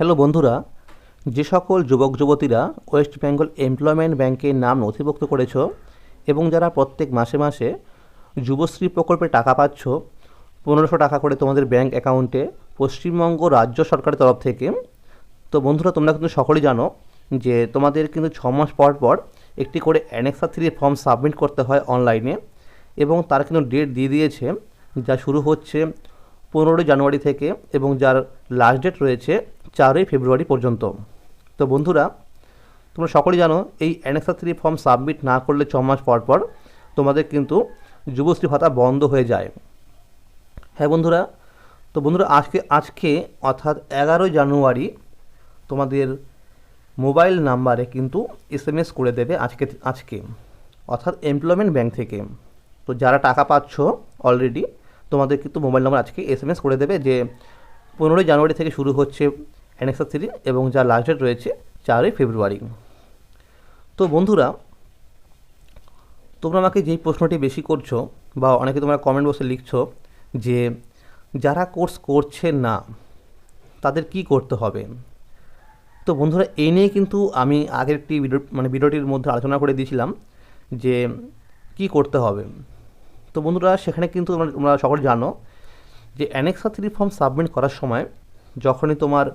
Hello বন্ধুরা, যে সকল যুবক যুবতীরা ওয়েস্ট বেঙ্গল এমপ্লয়মেন্ট ব্যাংকের নাম নথিভুক্ত করেছ এবং যারা প্রত্যেক মাসে মাসে যুবশ্রী প্রকল্পে টাকা পাচ্ছ, পনেরোশো টাকা করে তোমাদের ব্যাংক অ্যাকাউন্টে পশ্চিমবঙ্গ রাজ্য সরকারের তরফ থেকে, তো বন্ধুরা তোমরা কিন্তু সকলেই জানো যে তোমাদের কিন্তু ছ মাস পর পর একটি করে অ্যানেক্সা থ্রি ফর্ম সাবমিট করতে হয় অনলাইনে এবং তার কিন্তু ডেট দিয়ে দিয়েছে, যা শুরু হচ্ছে পনেরোই জানুয়ারি থেকে এবং যার লাস্ট ডেট রয়েছে চারই ফেব্রুয়ারি পর্যন্ত। তো বন্ধুরা, তোমরা সকলেই জানো, এই অ্যানেক্সা থ্রি ফর্ম সাবমিট না করলে ছ মাস পর পর তোমাদের কিন্তু যুবশ্রী ভাতা বন্ধ হয়ে যায়। হ্যাঁ বন্ধুরা, তো বন্ধুরা, আজকে আজকে অর্থাৎ এগারোই জানুয়ারি তোমাদের মোবাইল নাম্বারে কিন্তু এস করে দেবে আজকে আজকে, অর্থাৎ এমপ্লয়মেন্ট ব্যাংক থেকে। তো যারা টাকা পাচ্ছ অলরেডি তোমাদের কিন্তু মোবাইল নাম্বার আজকে এস করে দেবে যে পনেরোই জানুয়ারি থেকে শুরু হচ্ছে অ্যানেক্সা থ্রি এবং যার লাস্ট ডেট রয়েছে চারই ফেব্রুয়ারি তো বন্ধুরা, তোমরা আমাকে যেই প্রশ্নটি বেশি করছ বা অনেকে তোমরা কমেন্ট বক্সে লিখছো যে যারা কোর্স করছে না, তাদের কি করতে হবে? তো বন্ধুরা এই নিয়ে কিন্তু আমি আগের একটি ভিডিও মানে ভিডিওটির মধ্যে আলোচনা করে দিয়েছিলাম যে কি করতে হবে। তো বন্ধুরা, সেখানে কিন্তু তোমরা সকলে জানো যে অ্যানেক্সা থ্রি ফর্ম সাবমিট করার সময় যখনই তোমার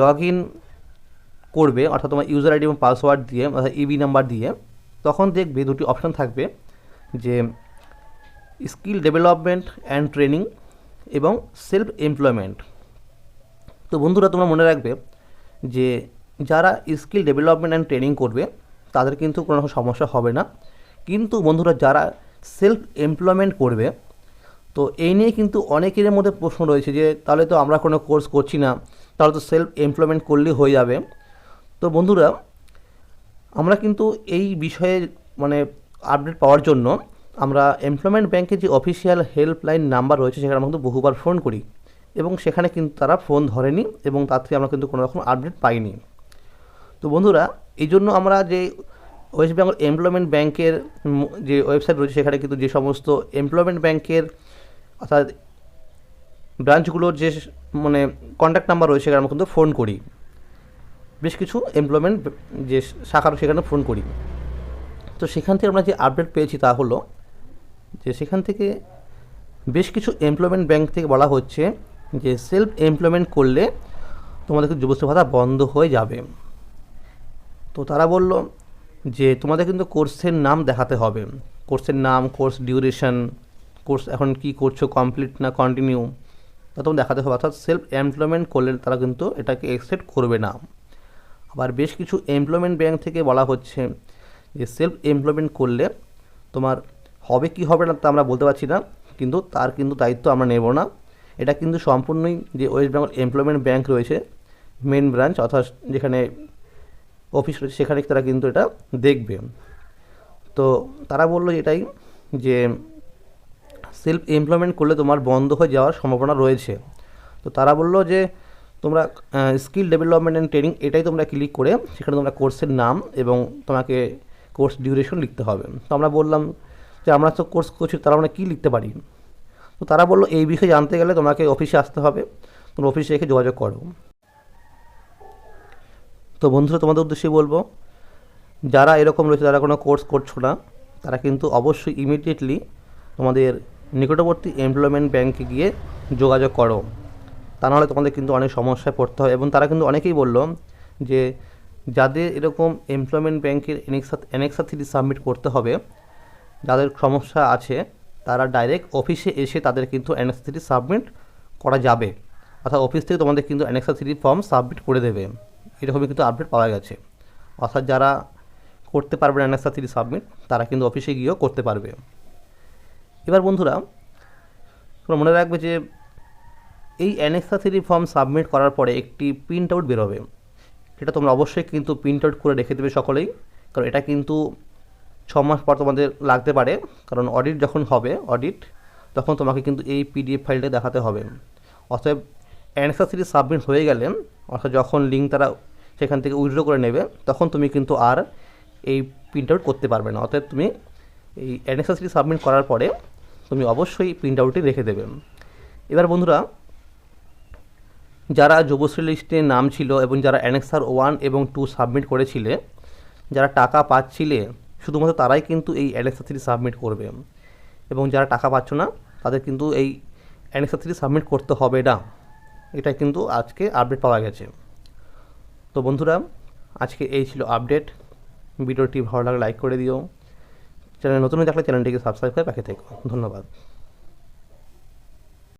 লগ ইন করবে, অর্থাৎ তোমার ইউজার আইডি এবং পাসওয়ার্ড দিয়ে, অর্থাৎ ইবি নাম্বার দিয়ে, তখন দেখবে দুটি অপশান থাকবে, যে স্কিল ডেভেলপমেন্ট অ্যান্ড ট্রেনিং এবং সেলফ এমপ্লয়মেন্ট তো বন্ধুরা, তোমরা মনে রাখবে যে যারা স্কিল ডেভেলপমেন্ট অ্যান্ড ট্রেনিং করবে, তাদের কিন্তু কোনো রকম সমস্যা হবে না। কিন্তু বন্ধুরা, যারা সেলফ এমপ্লয়মেন্ট করবে, তো এই নিয়ে কিন্তু অনেকের মধ্যে প্রশ্ন রয়েছে যে, তাহলে তো আমরা কোনো কোর্স করছি না। তাহলে তো সেলফ এমপ্লয়মেন্ট করলেই হয়ে যাবে। তো বন্ধুরা, আমরা কিন্তু এই বিষয়ে মানে আপডেট পাওয়ার জন্য আমরা এমপ্লয়মেন্ট ব্যাংকের যে অফিসিয়াল হেল্পলাইন নাম্বার রয়েছে, সেখানে আমরা কিন্তু বহুবার ফোন করি এবং সেখানে কিন্তু তারা ফোন ধরেনি এবং তার থেকে আমরা কিন্তু কোনো রকম আপডেট পাইনি। তো বন্ধুরা, এই জন্য আমরা যে ওয়েস্ট বেঙ্গল এমপ্লয়মেন্ট ব্যাংকের যে ওয়েবসাইট রয়েছে, সেখানে কিন্তু যে সমস্ত এমপ্লয়মেন্ট ব্যাংকের অর্থাৎ ব্রাঞ্চগুলোর যে মানে কন্ট্যাক্ট নাম্বার রয়েছে সেখানে আমরা কিন্তু ফোন করি। বেশ কিছু এমপ্লয়মেন্ট যে শাখার সেখানে ফোন করি। তো সেখান থেকে আমরা যে আপডেট পেয়েছি তা হলো যে সেখান থেকে বেশ কিছু এমপ্লয়মেন্ট ব্যাংক থেকে বলা হচ্ছে যে সেলফ এমপ্লয়মেন্ট করলে তোমাদেরকে যুবশ্রী ভাতা বন্ধ হয়ে যাবে। তো তারা বলল যে তোমাদের কিন্তু কোর্সের নাম দেখাতে হবে। কোর্সের নাম কোর্স ডিউরেশন কোর্স এখন কি করছ কমপ্লিট না কন্টিনিউ তা তোমার দেখাতে হবে, অর্থাৎ সেলফ এমপ্লয়মেন্ট করলে তারা কিন্তু এটাকে অ্যাকসেপ্ট করবে না। আবার বেশ কিছু এমপ্লয়মেন্ট ব্যাংক থেকে বলা হচ্ছে যে সেলফ এমপ্লয়মেন্ট করলে তোমার হবে কি হবে না তা আমরা বলতে পারছি না, কিন্তু তার কিন্তু দায়িত্ব আমরা নেব না। এটা কিন্তু সম্পূর্ণই যে ওয়েস্ট বেঙ্গল এমপ্লয়মেন্ট ব্যাংক রয়েছে মেন ব্রাঞ্চ অর্থাৎ যেখানে অফিস রয়েছে, সেখানে তারা কিন্তু এটা দেখবে। তো তারা বলল এটাই যে সেলফ এমপ্লয়মেন্ট করলে তোমার বন্ধ হয়ে যাওয়ার সম্ভাবনা রয়েছে। তো তারা বলল যে, তোমরা স্কিল ডেভেলপমেন্ট অ্যান্ড ট্রেনিং এটাই তোমরা ক্লিক করে সেখানে তোমরা কোর্সের নাম এবং তোমাকে কোর্স ডিউরেশন লিখতে হবে। তো আমরা বললাম যে, আমরা তো কোর্স করছি তারা আমরা কী লিখতে পারি? তো তারা বলল, এই বিষয়ে জানতে গেলে তোমাকে অফিসে আসতে হবে। তোমরা অফিসে এসে যোগাযোগ করো। তো বন্ধুরা, তোমাদের উদ্দেশ্যে বলব, যারা এরকম রয়েছে, যারা কোনো কোর্স করছ না, তারা কিন্তু অবশ্যই ইমিডিয়েটলি তোমাদের নিকটবর্তী এমপ্লয়মেন্ট ব্যাংকে গিয়ে যোগাযোগ করো। তা নাহলে তোমাদের কিন্তু অনেক সমস্যায় পড়তে হয় এবং তারা কিন্তু অনেকেই বলল যে যাদের এরকম এমপ্লয়মেন্ট ব্যাংকের এনেক্সা এনেক্সা থ্রি সাবমিট করতে হবে, যাদের সমস্যা আছে, তারা ডাইরেক্ট অফিসে এসে তাদের কিন্তু এনেক্সা থ্রি সাবমিট করা যাবে। অর্থাৎ অফিস থেকে তোমাদের কিন্তু এনেক্সা থ্রি ফর্ম সাবমিট করে দেবে। এরকমই কিন্তু আপডেট পাওয়া গেছে। অর্থাৎ যারা করতে পারবে না এনেক্সা থ্রি সাবমিট তারা কিন্তু অফিসে গিয়েও করতে পারবে। এবার বন্ধুরা, তোমরা মনে রাখবে যে এই অ্যানেক্সা থ্রি ফর্ম সাবমিট করার পরে একটি প্রিন্ট আউট বেরোবে। সেটা তোমরা অবশ্যই কিন্তু প্রিন্ট আউট করে রেখে দেবে সকলেই, কারণ এটা কিন্তু ছ মাস পর তোমাদের লাগতে পারে, কারণ অডিট যখন হবে অডিট তখন তোমাকে কিন্তু এই পিডিএফ ফাইলটা দেখাতে হবে। অতএব অ্যানেক্সা থ্রি সাবমিট হয়ে গেলে, অর্থাৎ যখন লিঙ্ক তারা সেখান থেকে উইথড্র করে নেবে, তখন তুমি কিন্তু আর এই প্রিন্ট আউট করতে পারবে না। অতএব তুমি এই অ্যানেক্সা থ্রি সাবমিট করার পরে তুমি অবশ্যই প্রিন্ট আউটটি রেখে দেবে এবার বন্ধুরা, যারা যুবশ্রী লিস্টে নাম ছিল এবং যারা অ্যানেক্সার ওয়ান এবং টু সাবমিট করেছিলে, যারা টাকা পাচ্ছিলে, শুধুমাত্র তারাই কিন্তু এই অ্যানেক্সার থ্রি সাবমিট করবে। এবং যারা টাকা পাচ্ছ না, তাদের কিন্তু এই অ্যানেক্সার থ্রি সাবমিট করতে হবে না। এটা কিন্তু আজকে আপডেট পাওয়া গেছে। তো বন্ধুরা, আজকে এই ছিল আপডেট ভিডিওটি ভালো লাগলে লাইক করে দিও। চ্যানেল নতুন দেখলে চ্যানেলটিকে সাবস্ক্রাইব করে পাখি থেকো। ধন্যবাদ।